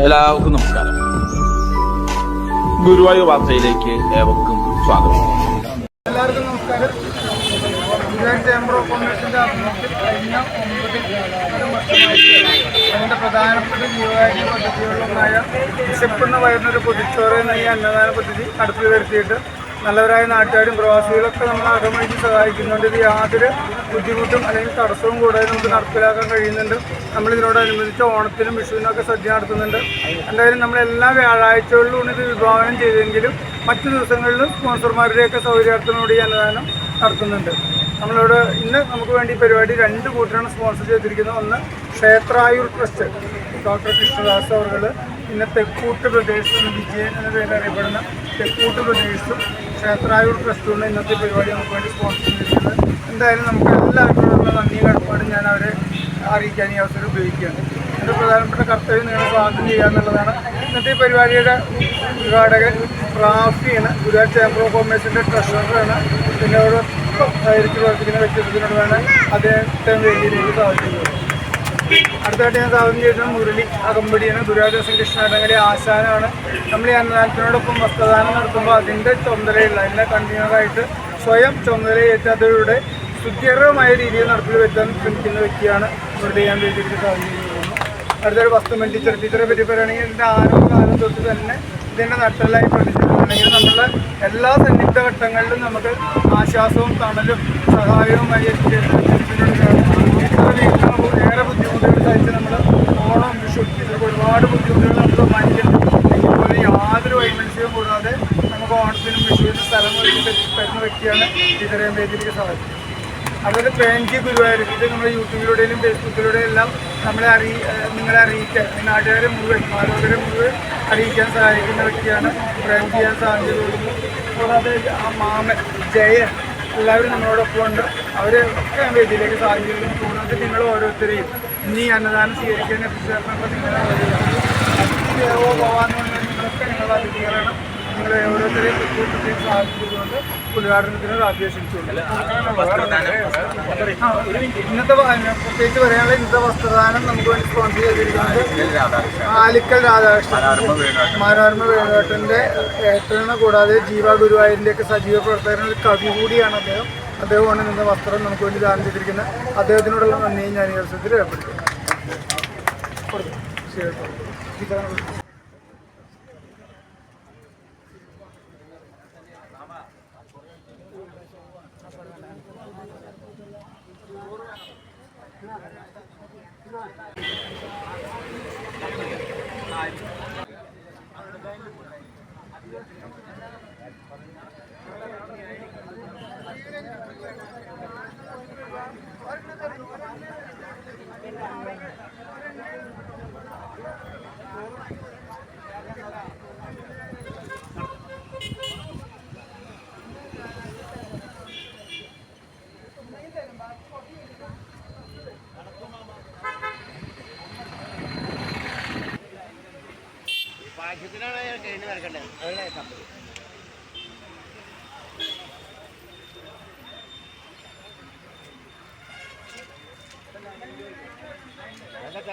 എല്ലാവർക്കും നമസ്കാരം. ഗുരുവായൂർ വാർത്തയിലേക്ക് ഏവർക്കും സ്വാഗതം. എല്ലാവർക്കും നമസ്കാരം. ചേംബർ ഓഫ് കൊമേഴ്സിന്റെ അതിന്റെ പ്രധാനപ്പെട്ട ജീവകാര്യ പദ്ധതികളിലൊന്നായ വിശപ്പെടുന്ന വയറിനൊരു പൊതിച്ചോറ് എന്ന ഈ അന്നദാന പദ്ധതി നടപ്പിൽ വരുത്തിയിട്ട് നല്ലവരായ നാട്ടുകാരും പ്രവാസികളൊക്കെ നമ്മൾ അകമഴിച്ച് സഹായിക്കുന്നുണ്ട്. ഇത് യാതൊരു ബുദ്ധിമുട്ടും അല്ലെങ്കിൽ തടസ്സവും കൂടാതെ നമുക്ക് നടപ്പിലാക്കാൻ കഴിയുന്നുണ്ട്. നമ്മൾ ഇതിനോടനുബന്ധിച്ച് ഓണത്തിനും വിഷുവിനൊക്കെ സദ്യ നടത്തുന്നുണ്ട്. എന്തായാലും നമ്മൾ എല്ലാ വ്യാഴാഴ്ചകളിലും ഇത് വിഭാവനം ചെയ്തെങ്കിലും മറ്റു ദിവസങ്ങളിലും സ്പോൺസർമാരുടെയൊക്കെ സൗകര്യാർത്ഥനോട് ഈ അന്നദാനം നടത്തുന്നുണ്ട്. നമ്മളിവിടെ ഇന്ന് നമുക്ക് വേണ്ടി പരിപാടി രണ്ട് കൂട്ടരാണ് സ്പോൺസർ ചെയ്തിരിക്കുന്നത്. ഒന്ന് ക്ഷേത്രായൂർ ട്രസ്റ്റ് ഡോക്ടർ കൃഷ്ണദാസ് അവർ പിന്നെ തെക്കൂട്ട് പ്രദേശം വിജയൻ എന്ന പേരിൽ അറിയപ്പെടുന്ന തെക്കൂട്ട് പ്രദേശും ക്ഷേത്രായൂർ ട്രസ്റ്റുമാണ് ഇന്നത്തെ പരിപാടി നമുക്ക് വേണ്ടി സ്പോൺസർ ചെയ്തിട്ടുണ്ട്. എന്തായാലും നമുക്ക് എല്ലാവരോടുള്ള നന്ദി കടപ്പാടും ഞാൻ അവരെ അറിയിക്കാൻ ഈ അവസരം ഉപയോഗിക്കുകയാണ്. എന്റെ പ്രധാനപ്പെട്ട കർത്തവ്യം നിങ്ങളെ സ്വാഗതം ചെയ്യുക എന്നുള്ളതാണ്. ഇന്നത്തെ ഈ പരിപാടിയുടെ ഉദ്ഘാടകൻ റാഫിയാണ് ഗുജറാത്ത് ചേംബർ ഓഫ് കോമേഴ്സിന്റെ ട്രഷററാണ് പിന്നെ അവിടെ സഹകരിച്ച് പ്രവർത്തിക്കുന്ന വേണം അദ്ദേഹത്തെ വേദിയിലേക്ക് സ്വാഗതം ചെയ്യുന്നത്. അടുത്തായിട്ട് ഞാൻ സ്വാഗതം ചെയ്തത് മുരളി അകമ്പടിയാണ് ഗുരുവായൂർ കൃഷ്ണാടകരെ ആശാനാണ് നമ്മൾ ഈ അന്നദാനത്തിനോടൊപ്പം വസ്ത്രദാനം നടത്തുമ്പോൾ അതിന്റെ ചുമതലയുള്ള അതിന്റെ കണ്ടിന്യൂറായിട്ട് സ്വയം ചുമതലയേറ്റതിലൂടെ ശുദ്ധികരമായ രീതിയിൽ നടപ്പിൽ വരുത്താൻ ശ്രമിക്കുന്ന വ്യക്തിയാണ് മുരളി ഞാൻ വേണ്ടി സ്വാഗതം ചെയ്യുന്നത് അടുത്തൊരു വസ്തുമൻ ടീച്ചർ ടീച്ചറെ പറ്റി പറയുകയാണെങ്കിൽ എന്റെ ആരോഗ്യകാലം തൊട്ട് തന്നെ ഇതിന്റെ നട്ടലായി പഠിച്ചിട്ടുണ്ടെങ്കിൽ നമ്മൾ എല്ലാ സന്നിഗ്ധ ഘട്ടങ്ങളിലും നമുക്ക് ആശ്വാസവും തണലും സഹായവുമായി എത്തിയിട്ടുണ്ട് ഏറെ ബുദ്ധിമുട്ടുകൾ സഹിച്ച് നമ്മൾ ഓണം വിഷു ഇതൊക്കെ ഒരുപാട് ബുദ്ധിമുട്ടുകൾ നമ്മൾ മാനിക്കുന്നുണ്ട് യാതൊരു വൈമനസ്യവും കൂടാതെ നമുക്ക് ഓണത്തിനും വിഷുവിനും സ്ഥലം തരുന്ന വ്യക്തിയാണ് ടീച്ചറെ വേദിയിലേക്ക് സാധിച്ചത് അതുപോലെ പേഞ്ചി ഗുരുവായൂർ ഇത് നമ്മുടെ യൂട്യൂബിലൂടെയും ഫേസ്ബുക്കിലൂടെയും എല്ലാം നമ്മളെ അറിയി നിങ്ങളെ അറിയിക്കാൻ നാട്ടുകാരെ മുഴുവൻ ആരോഗ്യരെ മുഴുവൻ അറിയിക്കാൻ സഹായിക്കുന്ന വ്യക്തിയാണ് പ്രേം ചെയ്യാൻ സാധ്യതയുള്ളത് കൂടാതെ ആ മാമൻ ജയൻ എല്ലാവരും നമ്മളോടൊപ്പം ഉണ്ട്. അവരെ ഒക്കെ വേദിയിലേക്ക് സാധ്യതയുള്ളൂ കൂടാതെ നിങ്ങൾ ഓരോരുത്തരെയും. ഇനി അന്നദാനം സ്വീകരിക്കാൻ എത്തിച്ചേർന്നപ്പോൾ നിങ്ങളെ ദേവോ ഭവാന്ന് പറഞ്ഞാൽ നിങ്ങളൊക്കെ നിങ്ങളുടെ അതിഥികളാണ്. നിങ്ങളെ ഓരോരുത്തരെയും സാധിച്ചതുകൊണ്ട് ഉദ്ഘാടനത്തിന് അഭ്യർത്ഥിച്ചുകൊണ്ട് ഇന്നത്തെ പ്രത്യേകിച്ച് പറയാനുള്ള ഇന്നത്തെ വസ്ത്രദാനം നമുക്ക് വേണ്ടി സ്പോൺസർ ചെയ്തിരിക്കുന്നത് ആലിക്കൽ രാധാകൃഷ്ണൻ. മനോരമ വേണുവേട്ടന്റെ ഏറ്റവും കൂടാതെ ജീവ ഗുരുവായൂരിന്റെ ഒക്കെ സജീവ പ്രവർത്തകരുടെ ഒരു കവി കൂടിയാണ് അദ്ദേഹം. അദ്ദേഹമാണ് ഇന്നത്തെ വസ്ത്രം നമുക്ക് വേണ്ടി ദാനം ചെയ്തിരിക്കുന്നത്. അദ്ദേഹത്തിനോടുള്ള നന്ദിയും ഞാൻ ഈ അവസരത്തിൽ ഏർപ്പെടുത്തുന്നു. ശരി. ഞാൻ കഴിഞ്ഞ് നടക്കേണ്ടത് അതല്ലേ സംഭവം അതൊക്കെ